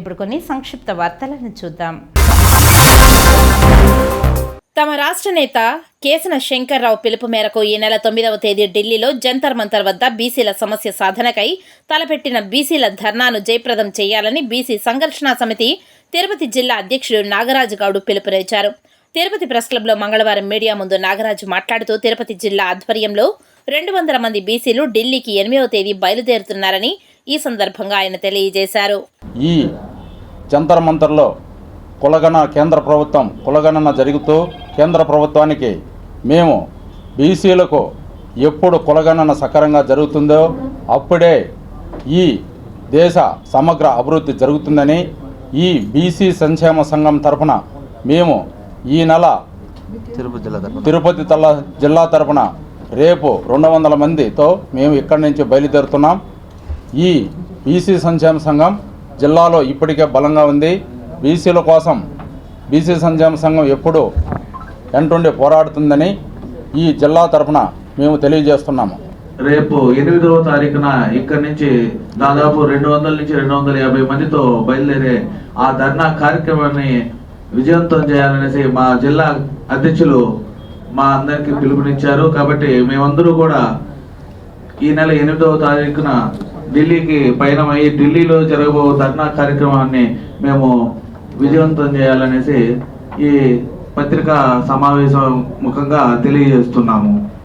ఇప్పుడు కొన్ని సంక్షిప్త వార్తలను చూద్దాం. తమ రాష్ట్ర నేత కేసన శంకర్రావు పిలుపు మేరకు ఈ నెల తొమ్మిదవ తేదీ ఢిల్లీలో జంతర్ మంతర్ వద్ద బీసీల సమస్య సాధనకై తలపెట్టిన బీసీల ధర్నాను జయప్రదం చేయాలని బీసీ సంఘర్షణ సమితి తిరుపతి జిల్లా అధ్యక్షుడు నాగరాజు గౌడ్ పిలుపునిచ్చారు. తిరుపతి ప్రెస్ క్లబ్లో మంగళవారం మీడియా ముందు నాగరాజు మాట్లాడుతూ తిరుపతి జిల్లా ఆధ్వర్యంలో రెండు వందల మంది బీసీలు ఢిల్లీకి ఎనిమిదవ తేదీ బయలుదేరుతున్నారని ఈ సందర్భంగా ఆయన తెలియజేశారు. ఈ జంతర్ మంతర్లో కులగణ కేంద్ర ప్రభుత్వం కులగణన జరుగుతూ కేంద్ర ప్రభుత్వానికి మేము బీసీలకు ఎప్పుడు కులగణన సకరంగా జరుగుతుందో అప్పుడే ఈ దేశ సమగ్ర అభివృద్ధి జరుగుతుందని ఈ బీసీ సంక్షేమ సంఘం తరఫున మేము ఈ నెల తిరుపతి జిల్లా తరఫున తిరుపతి తల్ల జిల్లా తరపున రేపు రెండు వందల మందితో మేము ఇక్కడి నుంచి బయలుదేరుతున్నాం. ఈ బీసీ సంక్షేమ సంఘం జిల్లాలో ఇప్పటికే బలంగా ఉంది. బీసీల కోసం బీసీ సంక్షేమ సంఘం ఎప్పుడు వెంటుండి పోరాడుతుందని ఈ జిల్లా తరఫున మేము తెలియజేస్తున్నాము. రేపు ఎనిమిదవ తారీఖున ఇక్కడి నుంచి దాదాపు రెండు వందల నుంచి రెండు వందల యాభై మందితో బయలుదేరే ఆ ధర్నా కార్యక్రమాన్ని విజయవంతం చేయాలనేసి మా జిల్లా అధ్యక్షులు మా అందరికి పిలుపునిచ్చారు. కాబట్టి మేమందరూ కూడా ఈ నెల ఎనిమిదవ తారీఖున ఢిల్లీకి పయనమయ్యి ఢిల్లీలో జరగబో ధర్నా కార్యక్రమాన్ని మేము విజయవంతం చేయాలనేసి ఈ పత్రికా సమావేశం ముఖంగా తెలియజేస్తున్నాము.